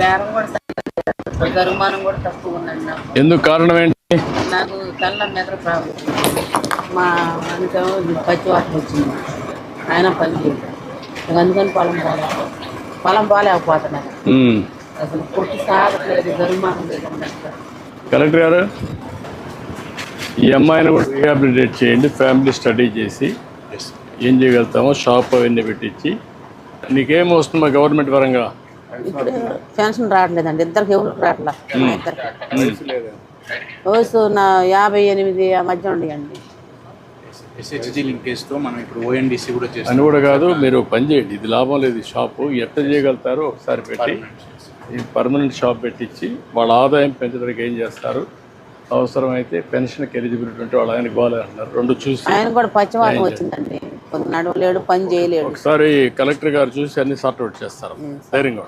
బేరం కూడా గరుమానం కూడా తక్కువ ఉందండి నాకు. ఎందుకు కారణం ఏంటి? నాకు తెల్ల మెదడు ప్రాబ్లం. మా అందుకేమో పచ్చి వాసన వచ్చింది. ఆయన పని అందుకని పొలం పోలే పొలం. అసలు పుట్టి సాగట్లేదు గరుమానం కలెక్టర్ గారు ఈ అమ్మాయిని కూడా రీహాబిలిటేట్ చేయండి. ఫ్యామిలీ స్టడీ చేసి ఏం చేయగలుగుతామో షాప్ అవన్నీ పెట్టించి. నీకేం వస్తుంది మా గవర్నమెంట్ పరంగా? ఇప్పుడు పెన్షన్ రావట్లేదండి. ఇద్దరికి ఎవరు రావట్లా మా ఇద్దరికి. వయసు నా యాభై ఎనిమిది ఆ మధ్య ఉండేయండి. ఎస్హెచ్జి లింకేజ్తో మనం ఇప్పుడు ఓఎన్డీసీ కూడా చేస్తాం అని కూడా కాదు మీరు పని చేయండి. ఇది లాభం లేదు. షాపు ఎట్లా చేయగలుగుతారో ఒకసారి పెట్టి ఈ పర్మనెంట్ షాప్ పెట్టించి వాళ్ళ ఆదాయం పెంచడానికి ఏం చేస్తారు? అవసరమైతే పెన్షన్కి ఎలిజిబిలిటీ ఉంటే వాళ్ళ ఆయన గోలే అంటున్నారు రెండు చూసి ఆయన కూడా పచ్చివాతం వచ్చిందండి. నడవలేడు పని చేయలేడు. ఒకసారి కలెక్టర్ గారు చూసి అన్ని సార్ట్ అవుట్ చేస్తారు. ధైర్యంగా.